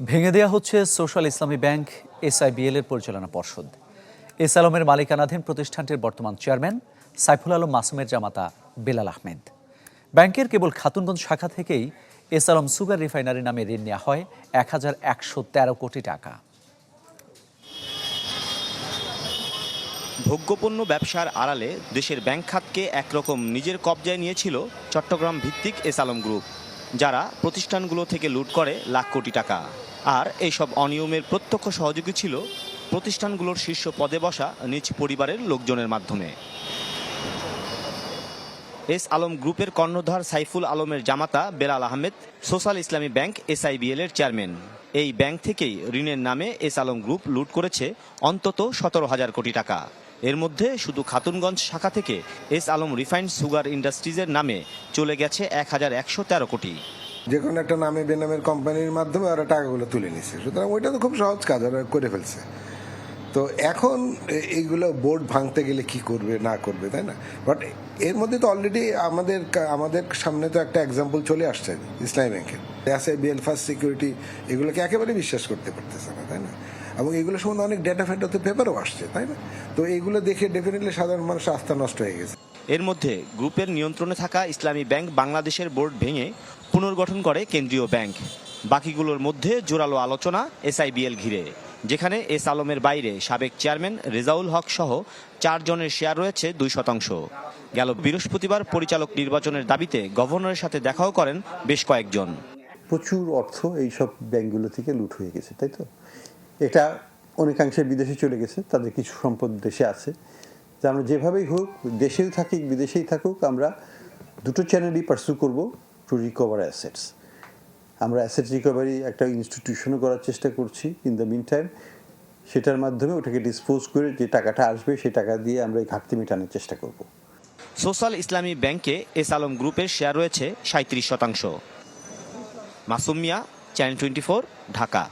ভেঙে দেওয়া হচ্ছে সোশ্যাল ইসলামী ব্যাংক, এসআইবিএল এর পরিচালনা পর্ষদ। এস আলমের মালিকানাধীন প্রতিষ্ঠানটির বর্তমান চেয়ারম্যান সাইফুল আলম মাসুমের জামাতা বেলাল আহমেদ। ব্যাংকের কেবল খাতুনগঞ্জ শাখা থেকেই এস আলম সুগার রিফাইনারি নামে ঋণ নেওয়া হয় এক হাজার একশো তেরো কোটি টাকা। ভোগ্যপণ্য ব্যবসার আড়ালে দেশের ব্যাংক খাতকে একরকম নিজের কবজায় নিয়েছিল চট্টগ্রাম ভিত্তিক এস আলম গ্রুপ। যারা প্রতিষ্ঠানগুলো থেকে লুট করে লাখ কোটি টাকা। আর এইসব অনিয়মের প্রত্যক্ষ সহযোগী ছিল প্রতিষ্ঠানগুলোর শীর্ষ পদে বসা নিজ পরিবারের লোকজনের মাধ্যমে। এস আলম গ্রুপের কর্ণধার সাইফুল আলমের জামাতা Belal Ahmed, social Islami bank SIBL এর চেয়ারম্যান। এই ব্যাংক থেকেই ঋণের নামে এস আলম গ্রুপ লুট করেছে অন্তত সতেরো হাজার কোটি টাকা। এর মধ্যে শুধু খাতুনগঞ্জ শাখা থেকে এস আলম রিফাইন্ড সুগার ইন্ডাস্ট্রিজের নামে চলে গেছে এক হাজার একশো তেরো কোটি। যে কোনো একটা নামে বেনামের কোম্পানির মাধ্যমে ওরা টাকাগুলো তুলে নিছে। সুতরাং ওইটা তো খুব সহজ কাজ, ওরা করে ফেলছে। তো এখন এইগুলো বোর্ড ভাঙতে গেলে কি করবে, না করবে, তাই না? বাট এর মধ্যে তো অলরেডি আমাদের আমাদের সামনে তো একটা এক্সাম্পল চলে আসছে ইসলামী ব্যাংকের আছে বিএল ফার্স্ট সিকিউরিটি এগুলোকে একেবারে বিশ্বাস করতে পারতেছে না, তাই না? এবং এগুলো সম্বন্ধে অনেক ডেটা ফেটা তো পেপারও আসছে, তাই না? তো এইগুলো দেখে ডেফিনেটলি সাধারণ মানুষের আস্থা নষ্ট হয়ে গেছে। এর মধ্যে গ্রুপের নিয়ন্ত্রণে থাকা ইসলামী ব্যাংক বাংলাদেশের বোর্ড ভেঙে পুনর্গঠন করে কেন্দ্রীয় ব্যাংক। বাকিগুলোর মধ্যে জোরালো আলোচনা এসআইবিএল ঘিরে, যেখানে এস আলমের বাইরে সাবেক চেয়ারম্যান রেজাউল হক সহ চারজনের শেয়ার রয়েছে দুই শতাংশ। গেল বৃহস্পতিবার পরিচালক নির্বাচনের দাবিতে গভর্নরের সাথে দেখাও করেন বেশ কয়েকজন। প্রচুর অর্থ এই সব ব্যাংকগুলো থেকে লুট হয়ে গেছে, তাই তো? এটা অনেকাংশে বিদেশে চলে গেছে, তাদের কিছু সম্পদ দেশে আছে। যে আমরা যেভাবেই হোক দেশেও থাকি বিদেশেই থাকুক, আমরা দুটো চ্যানেলই পার্সু করব টু রিকভার অ্যাসেটস আমরা অ্যাসেট রিকভারি একটা ইনস্টিটিউশনও করার চেষ্টা করছি ইন দ্য মিন টাইম সেটার মাধ্যমে ওটাকে ডিসপোজ করে যে টাকাটা আসবে, সেই টাকা দিয়ে আমরা এই ঘাটতি মেটানোর চেষ্টা করব। সোশ্যাল ইসলামী ব্যাংকে এস আলম গ্রুপের শেয়ার রয়েছে সাঁত্রিশ শতাংশ। Masumia channel twenty Dhaka.